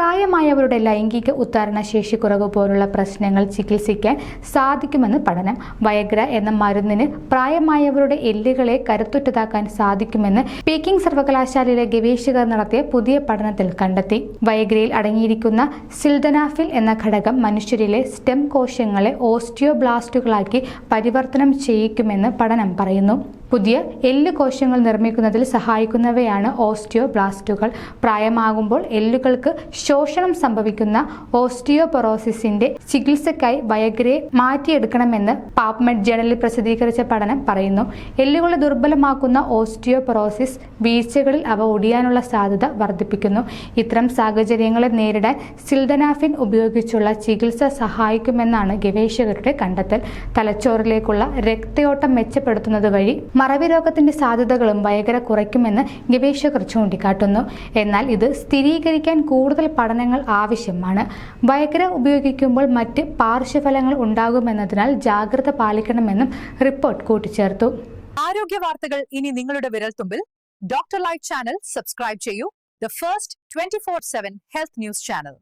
പ്രായമായവരുടെ ലൈംഗിക ഉത്താരണ ശേഷി കുറവ് പോലുള്ള പ്രശ്നങ്ങൾ ചികിത്സിക്കാൻ സാധിക്കുമെന്ന് പഠനം. വയഗ്ര എന്ന മരുന്നിന് പ്രായമായവരുടെ എല്ലുകളെ കരുത്തുറ്റതാക്കാൻ സാധിക്കുമെന്ന് പീക്കിംഗ് സർവകലാശാലയിലെ ഗവേഷകർ നടത്തിയ പുതിയ പഠനത്തിൽ കണ്ടെത്തി. വയഗ്രയിൽ അടങ്ങിയിരിക്കുന്ന സിൽഡനാഫിൽ എന്ന ഘടകം മനുഷ്യരിലെ സ്റ്റെം കോശങ്ങളെ ഓസ്റ്റിയോബ്ലാസ്റ്റുകളാക്കി പരിവർത്തനം ചെയ്യിക്കുമെന്ന് പഠനം പറയുന്നു. പുതിയ എല്ല് കോശങ്ങൾ നിർമ്മിക്കുന്നതിൽ സഹായിക്കുന്നവയാണ് ഓസ്റ്റിയോബ്ലാസ്റ്റുകൾ. പ്രായമാകുമ്പോൾ എല്ലുകൾക്ക് ശോഷണം സംഭവിക്കുന്ന ഓസ്റ്റിയോപൊറോസിസിന്റെ ചികിത്സയ്ക്കായി വയഗ്രയെ മാറ്റിയെടുക്കണമെന്ന് പാപ്മെഡ് ജേണലിൽ പ്രസിദ്ധീകരിച്ച പഠനം പറയുന്നു. എല്ലുകളെ ദുർബലമാക്കുന്ന ഓസ്റ്റിയോപൊറോസിസ് വീഴ്ചകളിൽ അവ ഒടിയാനുള്ള സാധ്യത വർദ്ധിപ്പിക്കുന്നു. ഇത്തരം സാഹചര്യങ്ങളെ നേരിടാൻ സിൽഡനാഫിൻ ഉപയോഗിച്ചുള്ള ചികിത്സ സഹായിക്കുമെന്നാണ് ഗവേഷകരുടെ കണ്ടെത്തൽ. തലച്ചോറിലേക്കുള്ള രക്തയോട്ടം മെച്ചപ്പെടുത്തുന്നത് വഴി മറവി രോഗത്തിന്റെ സാധ്യതകളും വയകര കുറയ്ക്കുമെന്ന് ഗവേഷകർ ചൂണ്ടിക്കാട്ടുന്നു. എന്നാൽ ഇത് സ്ഥിരീകരിക്കാൻ കൂടുതൽ പഠനങ്ങൾ ആവശ്യമാണ്. വയകര ഉപയോഗിക്കുമ്പോൾ മറ്റ് പാർശ്വഫലങ്ങൾ ഉണ്ടാകുമെന്നതിനാൽ ജാഗ്രത പാലിക്കണമെന്നും റിപ്പോർട്ട് കൂട്ടിച്ചേർത്തു. ആരോഗ്യ വാർത്തകൾ ഇനി നിങ്ങളുടെ വിരൽത്തുമ്പിൽ. ഡോക്ടർ ലൈറ്റ് ചാനൽ സബ്സ്ക്രൈബ് ചെയ്യൂ. The first twenty four seven health news channel.